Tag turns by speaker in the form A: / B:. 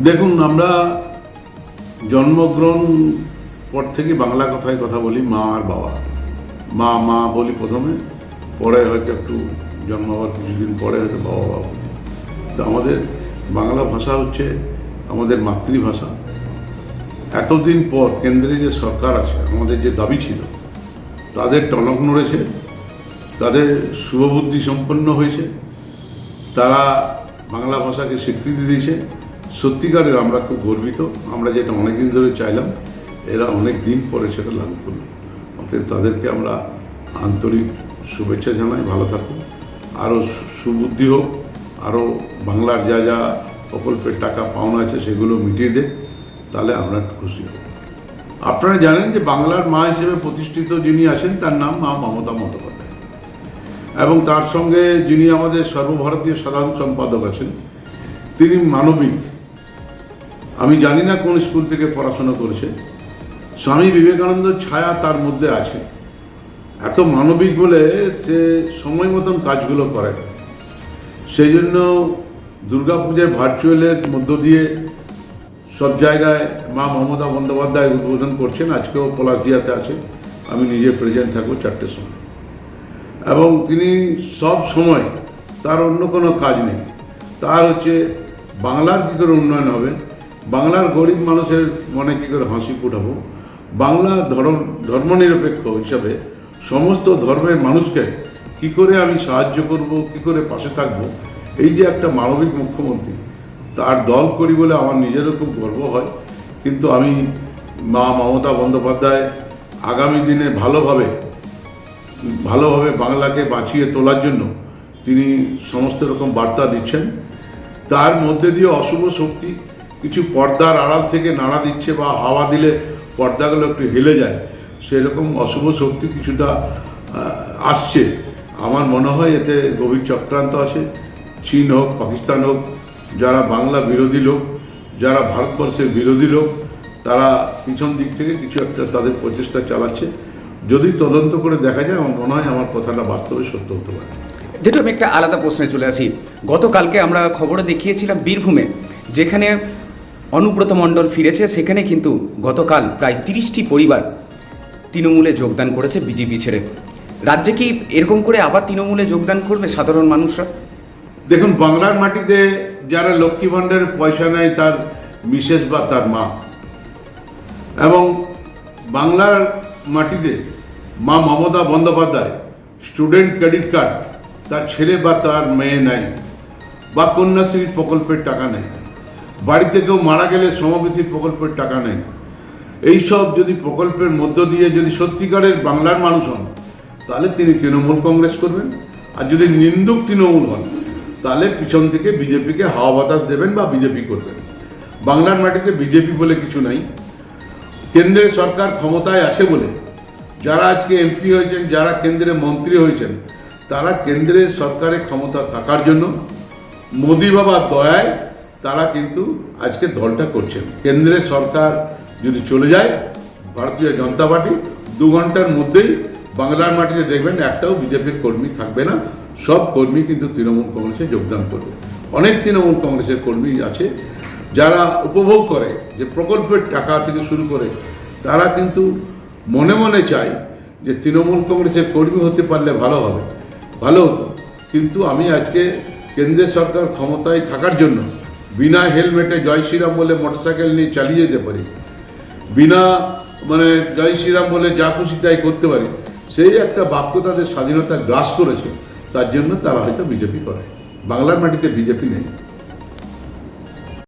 A: দেখুন, আমরা জন্মগ্রহণ পর থেকে বাংলা কথায় কথা বলি মা আর বাবা। মা মা বলি প্রথমে, পরে হয়তো একটু জন্ম হওয়ার কিছুদিন পরে হয়তো বাবা বাবা। তো আমাদের বাংলা ভাষা হচ্ছে আমাদের মাতৃভাষা। এতদিন পর কেন্দ্রে যে সরকার আছে, আমাদের যে দাবি ছিল, তাদের টনক নড়েছে, তাদের শুভবুদ্ধি সম্পন্ন হয়েছে, তারা বাংলা ভাষাকে স্বীকৃতি দিয়েছে। সত্যিকারের আমরা খুব গর্বিত। আমরা যেটা অনেকদিন ধরে চাইলাম, এরা অনেক দিন পরে সেটা লাগু করল। অতএব তাদেরকে আমরা আন্তরিক শুভেচ্ছা জানাই, ভালো থাকুন। আরও সুবুদ্ধি হোক আরও বাংলার যা যা প্রকল্পের টাকা পাওনা আছে সেগুলো মিটিয়ে দেয় তাহলে আমরা খুশি হব। আপনারা জানেন যে বাংলার মা হিসেবে প্রতিষ্ঠিত যিনি আছেন, তার নাম মা মমতা বন্দ্যোপাধ্যায়। এবং তার সঙ্গে যিনি আমাদের সর্বভারতীয় সাধারণ সম্পাদক আছেন, তিনি মানবিক আমি জানি না কোন স্কুল থেকে পড়াশোনা করেছে। স্বামী বিবেকানন্দের ছায়া তার মধ্যে আছে। এত মানবিক বলে সে সময় মতন কাজগুলো করে। সেই জন্য দুর্গাপূজায় ভার্চুয়ালের মধ্য দিয়ে সব জায়গায় মা মমতা বন্দ্যোপাধ্যায় উদ্বোধন করছেন। আজকেও পলাশডিয়াতে আছে। আমি নিজে প্রেজেন্ট থাকব চারটের সময়। এবং তিনি সব সময় তার অন্য কোনো কাজ নেই। তার হচ্ছে বাংলার কী করে উন্নয়ন হবে? বাংলার গরিব মানুষের মনে কী করে হাসি ফুটাবো? বাংলা ধর্ম ধর্মনিরপেক্ষ হিসাবে সমস্ত ধর্মের মানুষকে কি করে আমি সাহায্য করব, কি করে পাশে থাকব? এই যে একটা মানবিক মুখ্যমন্ত্রী, তার দল করি বলে আমার নিজেরও খুব গর্ব হয়। কিন্তু আমি মা মমতা বন্দ্যোপাধ্যায় আগামী দিনে ভালোভাবে ভালোভাবে বাংলাকে বাঁচিয়ে তোলার জন্য তিনি সমস্ত রকম বার্তা দিচ্ছেন। তার মধ্যে দিয়ে অশুভ শক্তি কিছু পর্দার আড়াল থেকে নাড়া দিচ্ছে বা হাওয়া দিলে পর্দাগুলো একটু হেলে যায়। সেরকম অশুভ শক্তি কিছুটা আসছে। আমার মনে হয় এতে গভীর চক্রান্ত আছে। চীন হোক, পাকিস্তান হোক, যারা বাংলা বিরোধী লোক, যারা ভারতবর্ষের বিরোধী লোক, তারা পিছন দিক থেকে কিছু একটা তাদের প্রচেষ্টা চালাচ্ছে। যদি তদন্ত করে দেখা যায়, আমার মনে হয় আমার কথাটা বাস্তবে সত্য হতে পারে।
B: যেটা আমি একটা আলাদা প্রশ্নে চলে আসি, গতকালকে আমরা খবরে দেখিয়েছিলাম বীরভূমে, যেখানে অনুব্রত মণ্ডল ফিরেছে, সেখানে কিন্তু গতকাল প্রায় তিরিশটি পরিবার তৃণমূলে যোগদান করেছে বিজেপি ছেড়ে। রাজ্যে কি এরকম করে আবার তৃণমূলে যোগদান করবে সাধারণ মানুষরা?
A: দেখুন, বাংলার মাটিতে যারা লক্ষ্মী ভাণ্ডারের পয়সা নেয়, তার মিসেস বা তার মা। এবং বাংলার মাটিতে মা Mamata Bandyopadhyay student credit card, তার ছেলে বা তার মেয়ে নেয় বা কন্যাশ্রী প্রকল্পের টাকা নেয় বাড়িতে কেউ মারা গেলে সমবৃদ্ধি প্রকল্পের টাকা নেয় এইসব যদি প্রকল্পের মধ্য দিয়ে যদি সত্যিকারের বাংলার মানুষ হন, তাহলে তিনি তৃণমূল কংগ্রেস করবেন। আর যদি নিন্দুক তৃণমূল হন, তাহলে পিছন থেকে বিজেপিকে হাওয়া বাতাস দেবেন বা বিজেপি করবেন। বাংলার মাটিতে বিজেপি বলে কিছু নাই। কেন্দ্রের সরকার ক্ষমতায় আছে বলে যারা আজকে এমপি হয়েছেন, যারা কেন্দ্রে মন্ত্রী হয়েছেন, তারা কেন্দ্রের সরকারের ক্ষমতা থাকার জন্য মোদি বাবার দয়ায় তারা কিন্তু আজকে দলটা করছেন। কেন্দ্রের সরকার যদি চলে যায়, ভারতীয় জনতা পার্টি দু ঘণ্টার মধ্যেই বাংলার মাটিতে দেখবেন একটাও বিজেপির কর্মী থাকবে না। সব কর্মী কিন্তু তৃণমূল কংগ্রেসে যোগদান করবে। অনেক তৃণমূল কংগ্রেসের কর্মী আছে, যারা উপভোগ করে যে প্রকল্পের টাকা থেকে শুরু করে, তারা কিন্তু মনে মনে চায় যে তৃণমূল কংগ্রেসের কর্মী হতে পারলে ভালো হবে। ভালো হতো। কিন্তু আমি আজকে কেন্দ্রের সরকার ক্ষমতায় থাকার জন্য বিনা হেলমেটে জয় শ্রীরাম বলে মোটরসাইকেল নিয়ে চালিয়ে যেতে পারি। বিনা মানে জয় শ্রীরাম বলে যা খুশি তাই করতে পারি। সেই একটা বাক্য তাদের স্বাধীনতা গ্রাস করেছে। তার জন্য তারা হয়তো বিজেপি করে। বাংলার মাটিতে বিজেপি নেই।